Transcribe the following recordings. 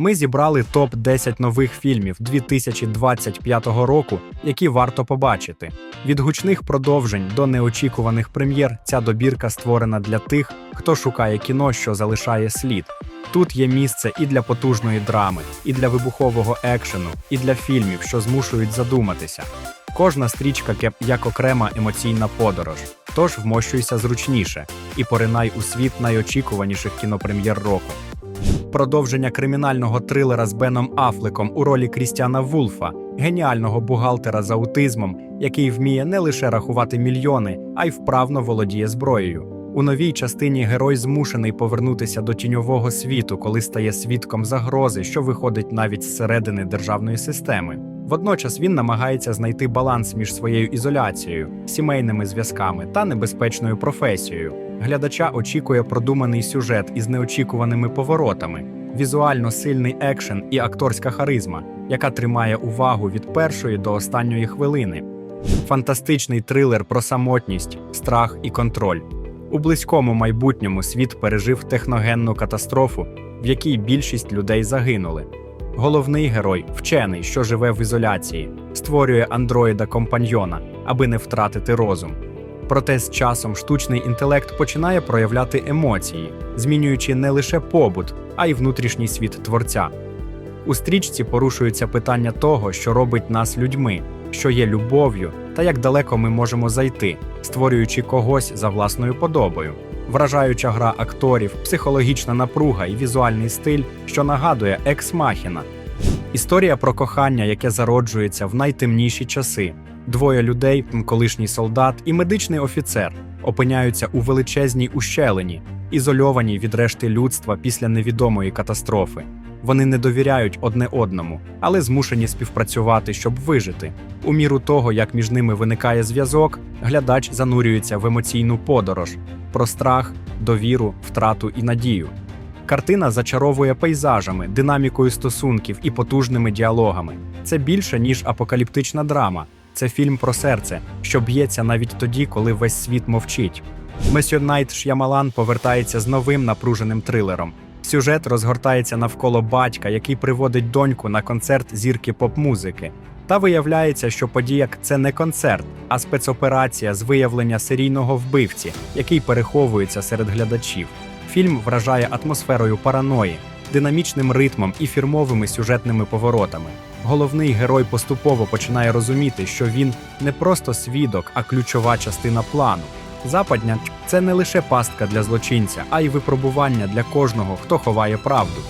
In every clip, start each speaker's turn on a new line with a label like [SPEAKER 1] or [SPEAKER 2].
[SPEAKER 1] Ми зібрали топ 10 нових фільмів 2025 року, які варто побачити. Від гучних продовжень до неочікуваних прем'єр ця добірка створена для тих, хто шукає кіно, що залишає слід. Тут є місце і для потужної драми, і для вибухового екшену, і для фільмів, що змушують задуматися. Кожна стрічка кеп- як окрема емоційна подорож. Тож вмощуйся зручніше і поринай у світ найочікуваніших кінопрем'єр року. Продовження кримінального трилера з Беном Афлеком у ролі Крістіана Вулфа, геніального бухгалтера з аутизмом, який вміє не лише рахувати мільйони, а й вправно володіє зброєю. У новій частині герой змушений повернутися до тіньового світу, коли стає свідком загрози, що виходить навіть зсередини державної системи. Водночас він намагається знайти баланс між своєю ізоляцією, сімейними зв'язками та небезпечною професією. Глядача очікує продуманий сюжет із неочікуваними поворотами, візуально сильний екшен і акторська харизма, яка тримає увагу від першої до останньої хвилини. Фантастичний трилер про самотність, страх і контроль. У близькому майбутньому світ пережив техногенну катастрофу, в якій більшість людей загинули. Головний герой, вчений, що живе в ізоляції, створює андроїда компаньйона, аби не втратити розум. Проте з часом штучний інтелект починає проявляти емоції, змінюючи не лише побут, а й внутрішній світ творця. У стрічці порушуються питання того, що робить нас людьми, що є любов'ю, та як далеко ми можемо зайти, створюючи когось за власною подобою. Вражаюча гра акторів, психологічна напруга і візуальний стиль, що нагадує екс-махіна. Історія про кохання, яке зароджується в найтемніші часи. Двоє людей, колишній солдат і медичний офіцер, опиняються у величезній ущелині, ізольованій від решти людства після невідомої катастрофи. Вони не довіряють одне одному, але змушені співпрацювати, щоб вижити. У міру того, як між ними виникає зв'язок, глядач занурюється в емоційну подорож про страх, довіру, втрату і надію. Картина зачаровує пейзажами, динамікою стосунків і потужними діалогами. Це більше ніж апокаліптична драма. Це фільм про серце, що б'ється навіть тоді, коли весь світ мовчить. Месьо Найт Ш'ямалан повертається з новим напруженим трилером. Сюжет розгортається навколо батька, який приводить доньку на концерт зірки поп-музики. Та виявляється, що подія це не концерт, а спецоперація з виявлення серійного вбивці, який переховується серед глядачів. Фільм вражає атмосферою параної, динамічним ритмом і фірмовими сюжетними поворотами. Головний герой поступово починає розуміти, що він не просто свідок, а ключова частина плану. Западня це не лише пастка для злочинця, а й випробування для кожного, хто ховає правду.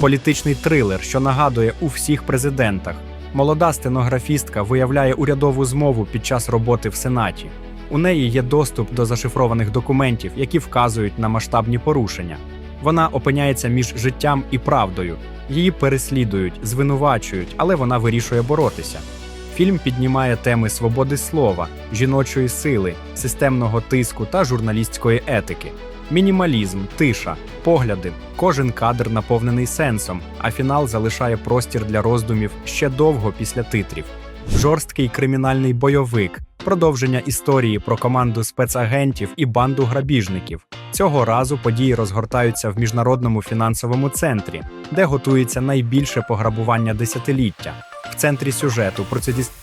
[SPEAKER 1] Політичний трилер, що нагадує у всіх президентах. Молода стенографістка виявляє урядову змову під час роботи в Сенаті. У неї є доступ до зашифрованих документів, які вказують на масштабні порушення. Вона опиняється між життям і правдою. Її переслідують, звинувачують, але вона вирішує боротися. Фільм піднімає теми свободи слова, жіночої сили, системного тиску та журналістської етики. Мінімалізм, тиша, погляди, кожен кадр наповнений сенсом, а фінал залишає простір для роздумів ще довго після титрів. Жорсткий кримінальний бойовик, продовження історії про команду спецагентів і банду грабіжників. Цього разу події розгортаються в міжнародному фінансовому центрі, де готується найбільше пограбування десятиліття. В центрі сюжету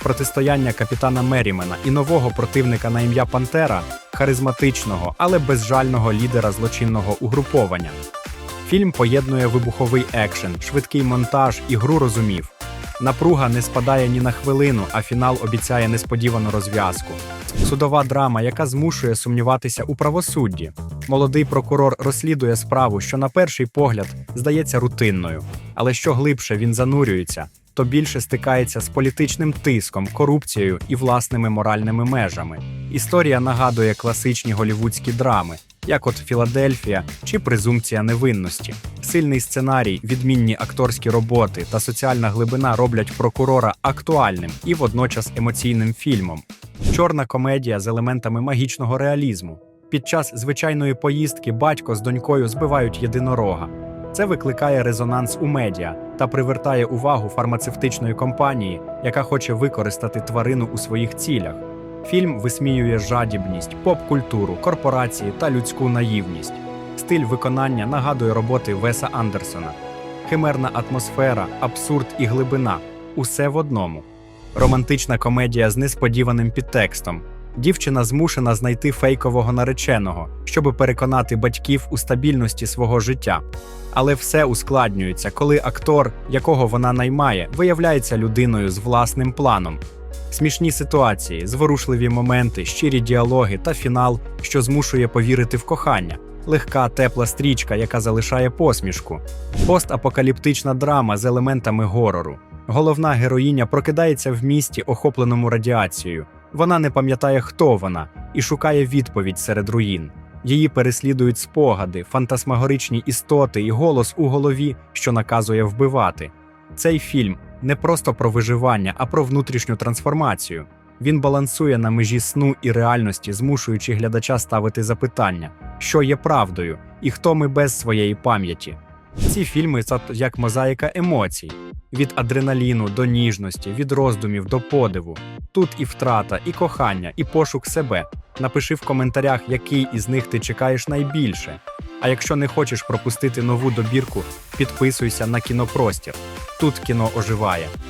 [SPEAKER 1] протистояння капітана Мерімена і нового противника на ім'я Пантера, харизматичного, але безжального лідера злочинного угруповання. Фільм поєднує вибуховий екшен, швидкий монтаж і гру розумів. Напруга не спадає ні на хвилину, а фінал обіцяє несподівану розв'язку. Судова драма, яка змушує сумніватися у правосудді. Молодий прокурор розслідує справу, що на перший погляд здається рутинною, але що глибше він занурюється, то більше стикається з політичним тиском, корупцією і власними моральними межами. Історія нагадує класичні голівудські драми, як от Філадельфія чи Презумпція невинності. Сильний сценарій, відмінні акторські роботи та соціальна глибина роблять прокурора актуальним і водночас емоційним фільмом. Чорна комедія з елементами магічного реалізму. Під час звичайної поїздки батько з донькою збивають єдинорога. Це викликає резонанс у медіа та привертає увагу фармацевтичної компанії, яка хоче використати тварину у своїх цілях. Фільм висміює жадібність, поп-культуру, корпорації та людську наївність. Стиль виконання нагадує роботи Веса Андерсона. химерна атмосфера, абсурд і глибина усе в одному. Романтична комедія з несподіваним підтекстом. Дівчина змушена знайти фейкового нареченого, щоб переконати батьків у стабільності свого життя. Але все ускладнюється, коли актор, якого вона наймає, виявляється людиною з власним планом. Смішні ситуації, зворушливі моменти, щирі діалоги та фінал, що змушує повірити в кохання. Легка тепла стрічка, яка залишає посмішку, постапокаліптична драма з елементами горору. Головна героїня прокидається в місті, охопленому радіацією. Вона не пам'ятає, хто вона, і шукає відповідь серед руїн. Її переслідують спогади, фантасмагоричні істоти і голос у голові, що наказує вбивати. Цей фільм не просто про виживання, а про внутрішню трансформацію. Він балансує на межі сну і реальності, змушуючи глядача ставити запитання, що є правдою, і хто ми без своєї пам'яті. Ці фільми це як мозаїка емоцій: від адреналіну до ніжності, від роздумів до подиву. Тут і втрата, і кохання, і пошук себе. Напиши в коментарях, який із них ти чекаєш найбільше. А якщо не хочеш пропустити нову добірку, підписуйся на кінопростір. Тут кіно оживає.